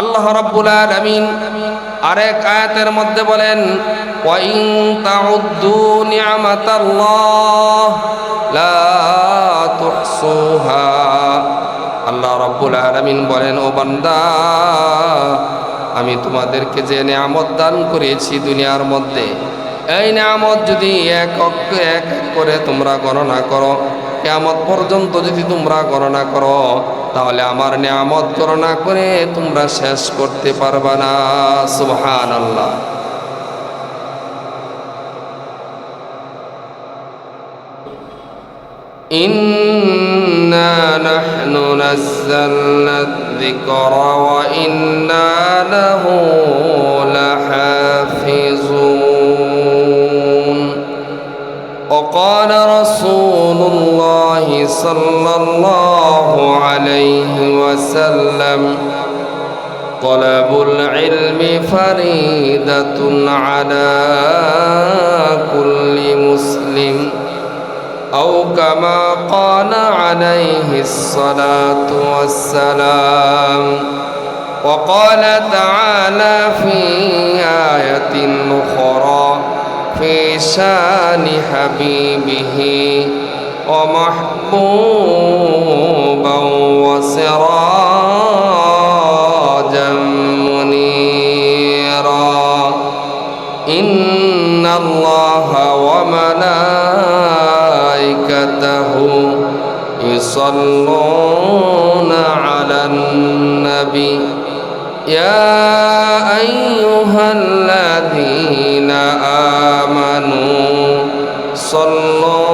আল্লাহ রাব্বুল আলামিন আরেক আয়াতের মধ্যে বলেন, ওয়াইন তাউদ্দু নি'মাতাল্লাহ লা তুহসুহা। আল্লাহ রাব্বুল আলামিন বলেন, ও বান্দা, আমি তোমাদেরকে যে নিয়ামত দান করেছি দুনিয়ার মধ্যে, এই নিয়ামত যদি এক এক এক করে তোমরা গণনা করো, কেয়ামত পর্যন্ত যদি তোমরা গণনা করো তাহলে আমার নিয়ামত গণনা করে তোমরা শেষ করতে পারবা না সুবহান আল্লাহ إنا نحن نزلنا الذكر وإنا له لحافظون وقال رسول الله صلى الله عليه وسلم. طلب العلم فريدة على كل مسلم. أو كما قال عليه الصلاة والسلام. وقال تعالى في آية أخرى في شان حبيبه ومحبوبا وسراجا منيرا. إن الله وملائكته يصلون على النبي. يا أيها الذين آمنوا صلوا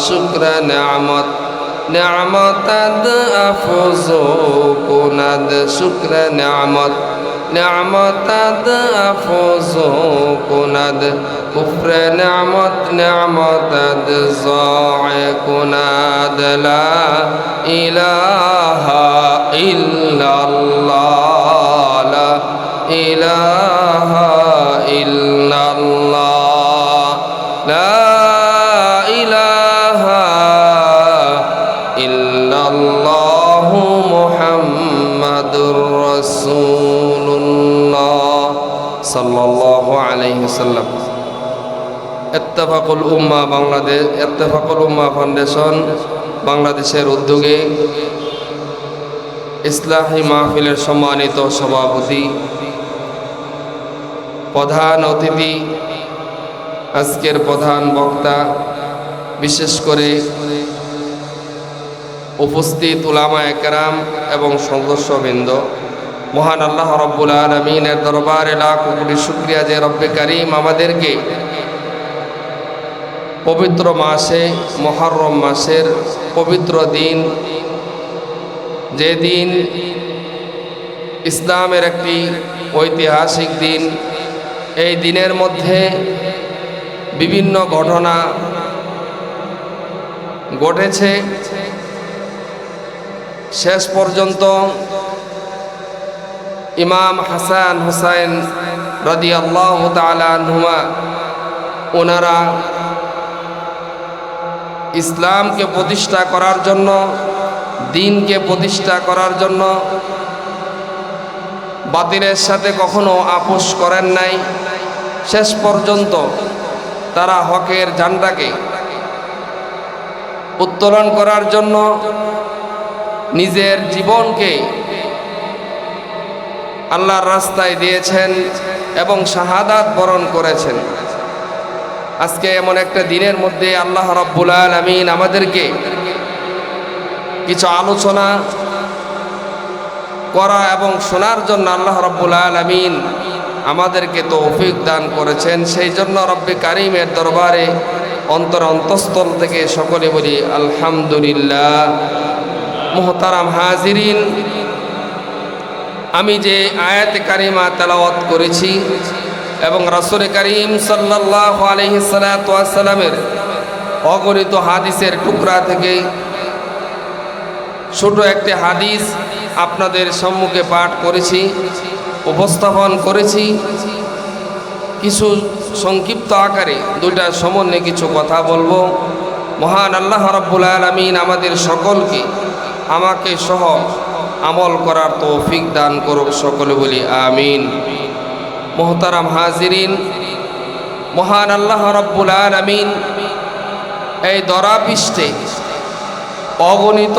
الله شكر نعمت نعمت أفوز كند شكر نعمت نعمت أفوز كند كفر نعمت نعمت ضاع كند لا إله إلا الله لا إله إلا এত্তেফাকুল উম্মা বাংলাদেশ, এত্তেফাকুল উম্মা ফাউন্ডেশন বাংলাদেশের উদ্যোগে ইসলাহী মাহফিলের সম্মানিত সভাপতি, প্রধান অতিথি, আজকের প্রধান বক্তা, বিশেষ করে উপস্থিত উলামা একরাম এবং সদস্যবৃন্দ মহান আল্লাহ রব্বুল আলমিনের দরবারে লাখ কোটি শুক্রিয়া যে রব্বে করিম আমাদেরকে পবিত্র মাসে, মহরম মাসের পবিত্র দিন। যে দিন ইসলামের একটি ঐতিহাসিক দিন, এই দিনের মধ্যে বিভিন্ন ঘটনা ঘটেছে। শেষ পর্যন্ত ইমাম হাসান হুসাইন রদি আল্লাহ নুমা ওনারা ইসলামকে প্রতিষ্ঠা করার জন্য, দিনকে প্রতিষ্ঠা করার জন্য বাতিলের সাথে কখনো আপোষ করেন নাই। শেষ পর্যন্ত তারা হকের ঝান্ডাকে উত্তোলন করার জন্য নিজের জীবনকে আল্লাহর রাস্তায় দিয়েছেন এবং শাহাদাত বরণ করেছেন। আজকে এমন একটা দিনের মধ্যে আল্লাহ রব্বুল আলমিন আমাদেরকে কিছু আলোচনা করা এবং শোনার জন্য আল্লাহ রব্বুল আলমিন আমাদেরকে তৌফিক দান করেছেন। সেই জন্য রব্বি কারিমের দরবারে অন্তর অন্তঃস্থল থেকে সকলে বলি, আলহামদুলিল্লাহ। মোহতারাম হাজিরিন, আমি যে আয়াত কারিমা তেলাওয়াত করেছি এবং রাসুল করিম সাল্লাহ আলহিসাল্লামের অগণিত হাদিসের টুকরা থেকে ছোট একটি হাদিস আপনাদের সম্মুখে পাঠ করেছি, উপস্থাপন করেছি। কিছু সংক্ষিপ্ত আকারে দুইটা সমন্বয়ে কিছু কথা বলব। মহান আল্লাহ রব্বুল আলমিন আমাদের সকলকে আমাকে সহ আমল করার তৌফিক দান করুক সকলে বলি আমিন। মোহতারাম হাজিরিন, মহান আল্লাহ রব্বুল আলমিন এই দরাপৃষ্ঠে অগণিত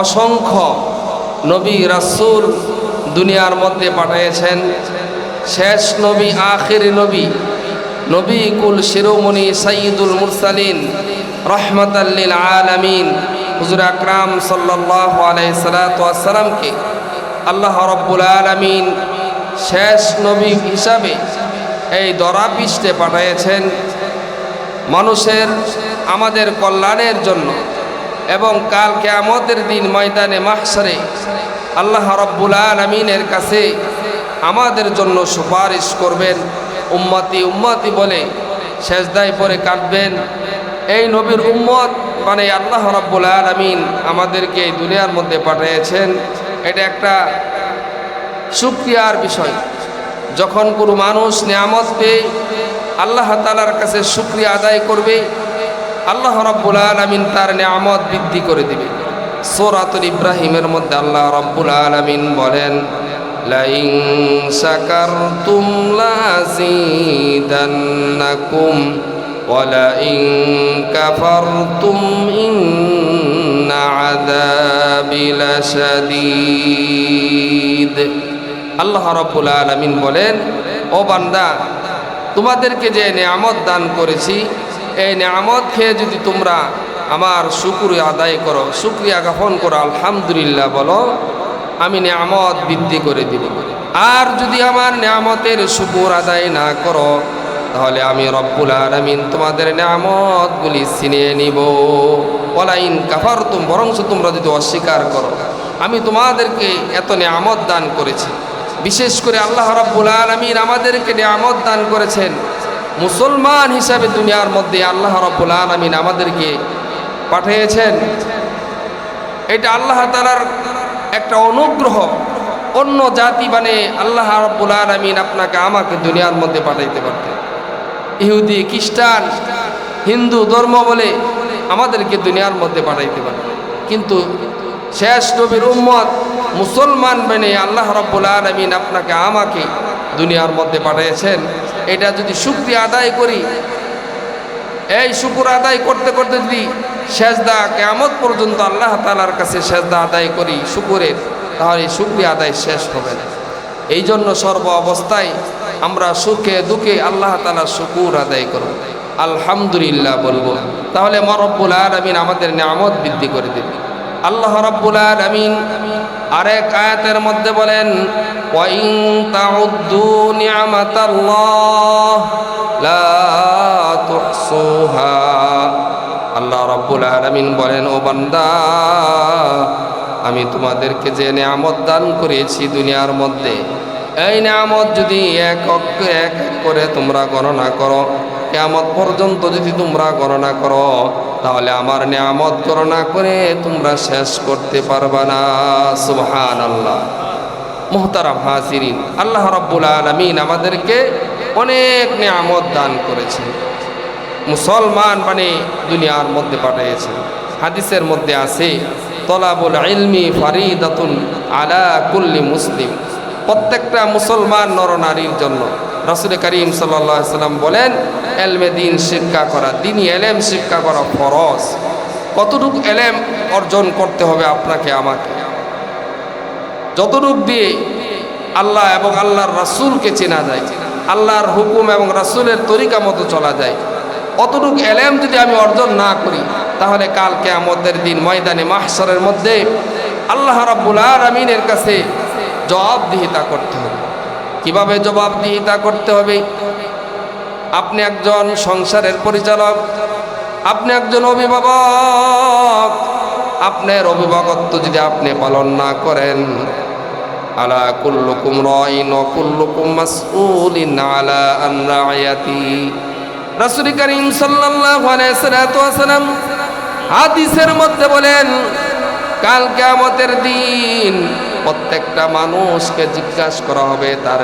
অসংখ্য নবী রাসুল দুনিয়ার মধ্যে পাঠিয়েছেন। শেষ নবী, আখির নবী নবী কুল শিরোমণি সঈদুল মুরসালিন রহমতাল্লিল আলমিন। হুজুর আকরাম সাল্লাহ আলাইসালামকে আল্লাহ রব্বুল আলমিন শেষ নবী হিসাবে এই দরাপৃষ্ঠে পাঠিয়েছেন মানুষের আমাদের কল্যাণের জন্য এবং কাল কেয়ামতের দিন ময়দানে মাহসারে আল্লাহ রব্বুল আলমিনের কাছে আমাদের জন্য সুপারিশ করবেন। উম্মতি উম্মতি বলে শেষদায় পরে কাটবেন এই নবীর উম্মত মানে আল্লাহ রব্বুল আলমিন আমাদেরকে এই দুনিয়ার মধ্যে পাঠিয়েছেন। এটা একটা সুক্রিয়ার বিষয়। যখন কোনো মানুষ নিয়ামত পেয়ে আল্লাহ তালার কাছে সুক্রিয়া আদায় করবে, আল্লাহ রব্বুল আলমিন তার নিয়ামত বৃদ্ধি করে দিবে। সোরাতুল ইব্রাহিমের মধ্যে আল্লাহ রব্বুল আলমিন বলেন লাইং আযাবি লাশাদীদ। আল্লাহ রব্বুল আলমিন বলেন, ও বান্দা, তোমাদেরকে যে নিয়ামত দান করেছি, এই নিয়ামত খেয়ে যদি তোমরা আমার শুক্র আদায় করো, শুক্রিয়া জ্ঞাপন করো, আলহামদুলিল্লাহ বলো, আমি নিয়ামত বৃদ্ধি করে দিব। আর যদি আমার নিয়ামতের শুকুর আদায় না করো, তাহলে আমি রব্বুল আলমিন তোমাদের নিয়ামতগুলি ছিনিয়ে নিব। ওলাইন কাফার তুম বরংস তোমরা যদি অস্বীকার করো, আমি তোমাদেরকে এত নিয়ামত দান করেছি। বিশেষ করে আল্লাহ রব্বুল আলমিন আমাদেরকে নিয়ামত দান করেছেন। মুসলমান হিসাবে দুনিয়ার মধ্যে আল্লাহ রব্বুল আলমিন আমাদেরকে পাঠিয়েছেন। এটা আল্লাহ তালার একটা অনুগ্রহ। অন্য জাতি মানে আল্লাহ রব্বুল আলমিন আপনাকে আমাকে দুনিয়ার মধ্যে পাঠাইতে পারতেন। ইহুদি, খ্রিস্টান, হিন্দু ধর্ম বলে আমাদেরকে দুনিয়ার মধ্যে পাঠাইতে পারতেন। কিন্তু শেষ নবীর উম্মত মুসলমান বেনে আল্লাহ রব্বুল আলমিন আপনাকে আমাকে দুনিয়ার মধ্যে পাঠিয়েছেন। এটা যদি শুক্রিয়া আদায় করি, এই শুকুর আদায় করতে করতে যদি সেজদা কেমত পর্যন্ত আল্লাহ তালার কাছে সেজদা আদায় করি শুকুরের, তাহলে শুক্রিয়া আদায় শেষ হবে না। এই জন্য সর্ব অবস্থায় আমরা সুখে দুঃখে আল্লাহ তালা শুকুর আদায় করব। আলহামদুলিল্লাহ বলব। তাহলে মরব্বুল আর আমিন আমাদের নিয়ামত বৃদ্ধি করে দেবে। আল্লাহ রব্বুল আলমিন আরেক আয়াতের মধ্যে বলেন, ওয়াইন তাউদ্দু নিয়ামাতাল্লাহ, লা তুহসুহা। আল্লাহ রব্বুল আলমিন বলেন, ও বান্দা, আমি তোমাদেরকে যে নিয়ামত দান করেছি দুনিয়ার মধ্যে, এই নিয়ামত যদি এক এক এক করে তোমরা গণনা করো কেমত পর্যন্ত যদি তোমরা গণনা করো, তাহলে আমার নিয়ামত গণনা করে তোমরা শেষ করতে পারবা না। সুবহান আল্লাহ মোহতারাম হাজিরিন, আল্লাহ রব্বুল আলমিন আমাদেরকে অনেক নিয়ামত দান করেছে মুসলমান মানে দুনিয়ার মধ্যে পাঠিয়েছেন। হাদিসের মধ্যে আছে, তলাবুল ইলমি ফারিদাতুন আলা কুল্লি মুসলিম। প্রত্যেকটা মুসলমান নরনারীর জন্য রাসুল করিম সাল্লাম বলেন, এলমে দিন শিক্ষা করা, দিনই এলেম শিক্ষা করা ফরজ। কতটুকু এলেম অর্জন করতে হবে আপনাকে আমাকে? যতটুক দিয়ে আল্লাহ এবং আল্লাহর রাসূলকে চেনা যায়, আল্লাহর হুকুম এবং রাসূলের তরিকা মতো চলা যায়, অতটুক এলেম যদি আমি অর্জন না করি, তাহলে কালকে আমাদের দিন ময়দানে মাহসরের মধ্যে আল্লাহ রাব্বুল আমিনের কাছে জবাবদিহিতা করতে হবে। কীভাবে জবাবদিহিতা করতে হবে? আপনি একজন সংসারের পরিচালক, আপনি একজন অভিভাবক, আপনার অভিভাবকত্ব যদি আপনি পালন না করেন, আলা কুল্লুকুম ওয়া কুল্লুকুম মাসউলিন আলা আন রায়াতি রাসূল করিম সাল্লাল্লাহু আলাইহি ওয়াসাল্লাম হাদিসের মধ্যে বলেন, কাল কিয়ামতের দিন প্রত্যেকটা মানুষকে জিজ্ঞাসা করা হবে তার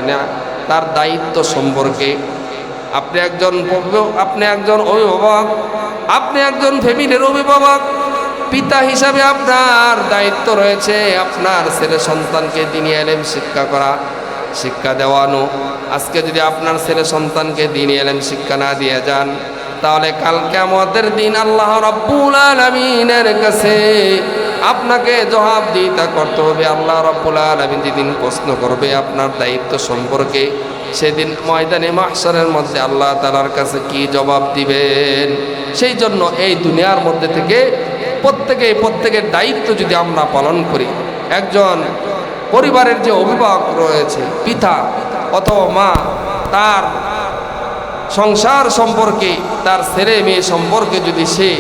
তার দায়িত্ব সম্পর্কে। আপনি একজন আপনি একজন অভিভাবক, আপনি একজন ফ্যামিলির অভিভাবক, পিতা হিসাবে আপনার দায়িত্ব রয়েছে আপনার ছেলে সন্তানকে দিনী এলেম শিক্ষা করা, শিক্ষা দেওয়ানো। আজকে যদি আপনার ছেলে সন্তানকে দিনী এলেম শিক্ষা না দিয়ে যান, তাহলে কালকে আমাদের দিন আল্লাহ রব্বুল আলমিনের কাছে আপনাকে জবাবদিহিতা করতে হবে। আল্লাহ রব্বুল আলমিন যেদিন প্রশ্ন করবে আপনার দায়িত্ব সম্পর্কে, সেদিন ময়দানে মাহসরের মধ্যে আল্লাহ তালার কাছে কি জবাব দিবেন? সেই জন্য এই দুনিয়ার মধ্যে থেকে প্রত্যেকে, প্রত্যেকের দায়িত্ব যদি আমরা পালন করি, একজন পরিবারের যে অভিভাবক রয়েছে, পিতা অথবা মা, তার সংসার সম্পর্কে, তার ছেলে মেয়ে সম্পর্কে যদি সে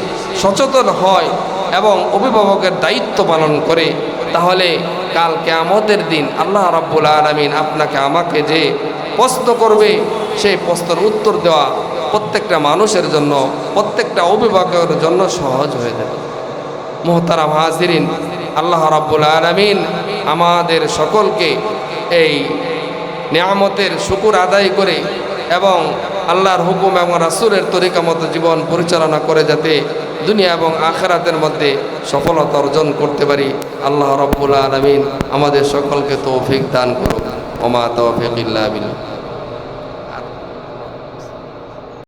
সচেতন হয় এবং অভিভাবকের দায়িত্ব পালন করে, তাহলে কাল কেয়ামতের দিন আল্লাহ রাব্বুল আলমিন আপনাকে আমাকে যে প্রশ্ন করবে, সেই প্রশ্নের উত্তর দেওয়া প্রত্যেকটা মানুষের জন্য, প্রত্যেকটা অভিভাবকের জন্য সহজ হয়ে যাবে। মোহতারাম হাজিরিন, আল্লাহ রাব্বুল আলমিন আমাদের সকলকে এই নিয়ামতের শুকুর আদায় করে এবং আল্লাহর হুকুম এবং রাসুলের তরিকা মতো জীবন পরিচালনা করে যাতে দুনিয়া এবং আখেরাতের মধ্যে সফলতা অর্জন করতে পারি। আল্লাহ রব্বুল আলমিন আমাদের সকলকে তৌফিক দান করুক। ওমা তৌফিক ইল্লা